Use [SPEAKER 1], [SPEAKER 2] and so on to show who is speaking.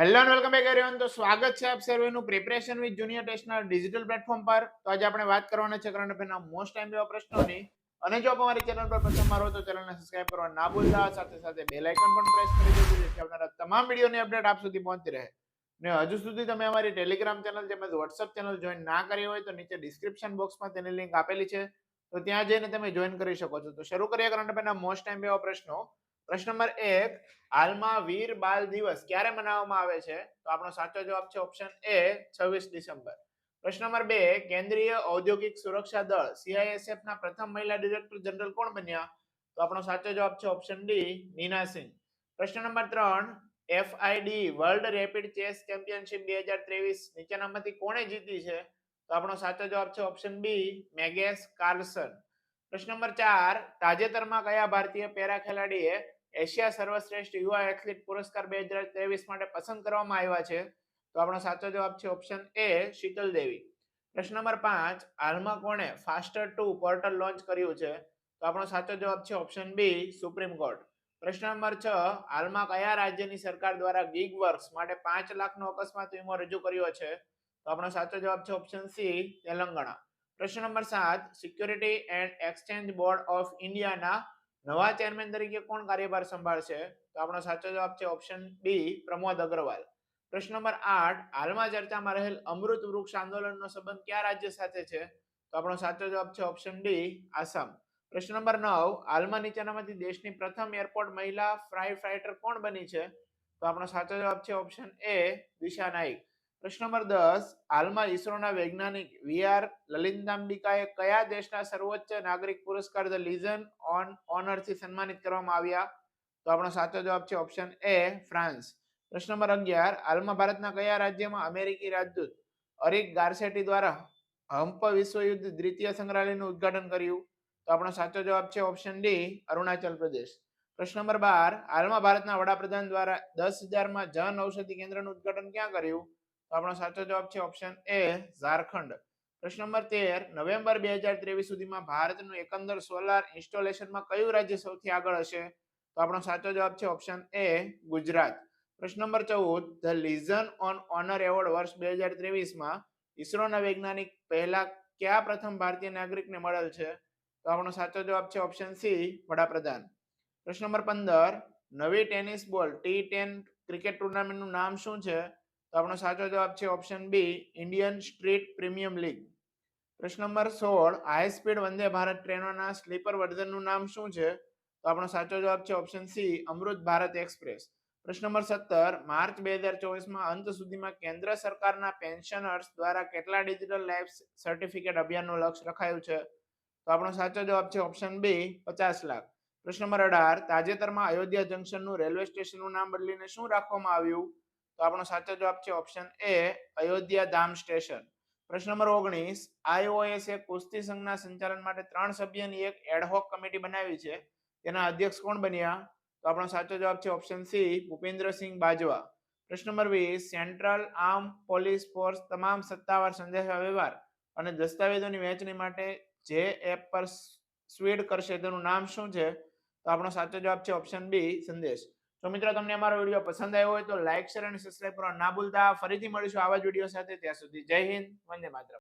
[SPEAKER 1] Hello and welcome back everyone તો સ્વાગત છે આપ સર્વેનું પ્રિપરેશન વિથ જુનિયર ટેસ્ટના ડિજિટલ પ્લેટફોર્મ પર. તો આજે આપણે વાત કરવાના છે કરંટ અફેરના મોસ્ટ ટાઈમ એવા પ્રશ્નોની. અને જો આપ અમારી ચેનલ પર પ્રથમ મારો તો ચેનલને સબસ્ક્રાઇબ કરવા ના ભૂલતા, સાથે સાથે બેલ આઇકન પણ પ્રેસ કરી દેજો, જેથી આવનારા તમામ વિડીયોની અપડેટ આપ સુધી પહોંચતી રહે. ને હજુ સુધી તમે અમારી ટેલિગ્રામ ચેનલ તેમજ વોટ્સઅપ ચેનલ જોઈન ના કરી હોય તો નીચે ડિસ્ક્રિપ્શન બોક્સમાં તેની લિંક આપેલી છે. તો ત્યાં જઈને તમે જોઈન કરી શકો છો. તો શરૂ કરીએ કરંટ અફેરના મોસ્ટ ટાઈમ એવા પ્રશ્નો. પ્રશ્ન નંબર એક, હાલમાં વીર બાલ દિવસ ક્યારે મનાવવામાં આવે છે? તો આપણો સાચો જવાબ છે ઓપ્શન એ છવ્વીસ ડિસેમ્બર. પ્રશ્ન નંબર બે, કેન્દ્રીય ઔદ્યોગિક સુરક્ષા દળ સીઆઈએસએફ ના પ્રથમ મહિલા ડિરેક્ટર જનરલ કોણ બન્યા? તો આપણો સાચો જવાબ છે ઓપ્શન ડી નીના સિંહ. પ્રશ્ન નંબર ત્રણ FIDE world rapid chess championship બે હજાર ત્રેવીસ નીચેનામાંથી કોણે જીતી છે? તો આપણો સાચો જવાબ છે ઓપ્શન બી મેગેસ કાર્લસન. પ્રશ્ન નંબર ચાર, તાજેતરમાં કયા ભારતીય પેરા ખેલાડીએ એશિયા સર્વશ્રેષ્ઠ યુવા એથ્લેટ પુરસ્કાર બે હજાર ત્રેવીસ માટે પસંદ કરવામાં આવ્યા છે. તો આપણો સાચો જવાબ છે ઓપ્શન એ શીતલ દેવી. પ્રશ્ન નંબર પાંચ, હાલમાં કોણે ફાસ્ટર ટુ પોર્ટલ લોન્ચ કર્યું છે? તો આપણો સાચો જવાબ છે ઓપ્શન બી સુપ્રીમ કોર્ટ પ્રશ્ન નંબર છ, હાલમાં કયા રાજ્યની સરકાર દ્વારા ગીગ વર્ક્સ માટે પાંચ લાખનો અકસ્માત વીમો રજૂ કર્યો છે? તો આપણો સાચો જવાબ છે ઓપ્શન સી તેલંગાણા. પ્રશ્ન નંબર સાત security and exchange board of ઇન્ડિયાના નવા ચેરમેન તરીકે કોણ કાર્યભાર સંભાળશે? તો આપણો સાચો જવાબ છે ઓપ્શન બી પ્રમોદ અગ્રવાલ. પ્રશ્ન નંબર આઠ, હાલમાં ચર્ચામાં રહેલ અમૃત વૃક્ષ આંદોલનનો સંબંધ કયા રાજ્ય સાથે છે? તો આપણો સાચો જવાબ છે ઓપ્શન ડી આસામ. પ્રશ્ન નંબર નવ, હાલમાં નીચેનામાંથી દેશની પ્રથમ એરપોર્ટ મહિલા ફ્રાઈ ફાઇટર કોણ બની છે? તો આપણો સાચો જવાબ છે ઓપ્શન એ દિશા નાઈક પ્રશ્ન નંબર દસ, હાલમાં ઇસરોના વૈજ્ઞાનિક વીઆર લલિતાંબિકાએ કયા દેશના સર્વોચ્ચ નાગરિક પુરસ્કાર ધ લીઝન ઓન ઓનરથી સન્માનિત કરવામાં આવ્યા? તો આપણો સાચો જવાબ છે ઓપ્શન એ ફ્રાન્સ. પ્રશ્ન નંબર અગિયાર, હાલમાં ભારતના કયા રાજ્યમાં અમેરિકી રાજદૂત અરિક ગાર્સેટી દ્વારા હમ્પ વિશ્વયુદ્ધ દ્વિતીય સંગ્રહાલયનું ઉદ્ઘાટન કર્યું? તો આપણો સાચો જવાબ છે ઓપ્શન ડી, અરુણાચલ પ્રદેશ. પ્રશ્ન નંબર બાર, હાલમાં ભારતના વડાપ્રધાન દ્વારા દસ હજારમાં જન ઔષધિ કેન્દ્રનું ઉદ્ઘાટન ક્યાં કર્યું? તો આપણો સાચો જવાબ છે ઓપ્શન એ ઝારખંડ. પ્રશ્ન નંબર તેર, નવેમ્બર બે હજાર ત્રેવીસ સુધીમાં ભારતનું એકંદર સોલાર ઇન્સ્ટોલેશનમાં કયું રાજ્ય સૌથી આગળ હશે? તો આપણો સાચો જવાબ છે ઓપ્શન એ ગુજરાત. પ્રશ્ન નંબર ચૌદ, the legion on honour award વર્ષ બે હજાર ત્રેવીસમાં ઇસરોના વૈજ્ઞાનિક પહેલા કયા પ્રથમ ભારતીય નાગરિકને મળેલ છે? તો આપણો સાચો જવાબ છે ઓપ્શન સી વડાપ્રધાન. પ્રશ્ન નંબર પંદર, નવી ટેનિસ બોલ ટી ટેન ક્રિકેટ ટુર્નામેન્ટનું નામ શું છે? તો આપણો સાચો જવાબ છે option B Indian Street Premium League પ્રશ્ન નંબર સોળ હાઈ સ્પીડ વંદે ભારત ટ્રેનોના સ્લીપર વર્ઝનનું નામ શું છે? તો આપણો સાચો જવાબ છે option C Amrit Bharat express. પ્રશ્ન નંબર સત્તર, માર્ચ બે હજાર ચોવીસમાં અંત સુધીમાં કેન્દ્ર સરકારના પેન્શનર્સ દ્વારા કેટલા ડિજિટલ લાઈફ સર્ટિફિકેટ અભિયાનનું લક્ષ્ય રખાયું છે? તો આપણો સાચો જવાબ છે ઓપ્શન બી પચાસ લાખ. પ્રશ્ન નંબર અઢાર, તાજેતરમાં અયોધ્યા જંકશનનું રેલવે સ્ટેશનનું નામ બદલીને શું રાખવામાં આવ્યું? તો આપણો સાચો જવાબ છે option A Ayodhya Dham station પ્રશ્ન નંબર ઓગણીસ આઈઓએસ એ કુસ્તી સંઘના સંચાલન માટે ત્રણ સભ્યની એક એડહોક કમિટી બનાવી છે. તેના અધ્યક્ષ કોણ બન્યા? તો આપણો સાચો જવાબ છે ઓપ્શન સી ભૂપેન્દ્રસિંહ બાજવા. પ્રશ્ન નંબર વીસ સેન્ટ્રલ આર્મ પોલીસ ફોર્સ તમામ સત્તાવાર સંદેશા વ્યવહાર અને દસ્તાવેજોની વહેંચણી માટે જે એપ પર સ્વીડ કરશે તેનું નામ શું છે? તો આપણો સાચો જવાબ છે ઓપ્શન બી સંદેશ. તો મિત્રો, તમને અમારો વીડિયો પસંદ આવ્યો હોય તો લાઈક શેર અને સબસ્ક્રાઈબ કરવા ના ભૂલતા. ફરીથી મળીશું આવા જ વીડિયો સાથે. ત્યાં સુધી જય હિન્દ, વંદે માતરમ.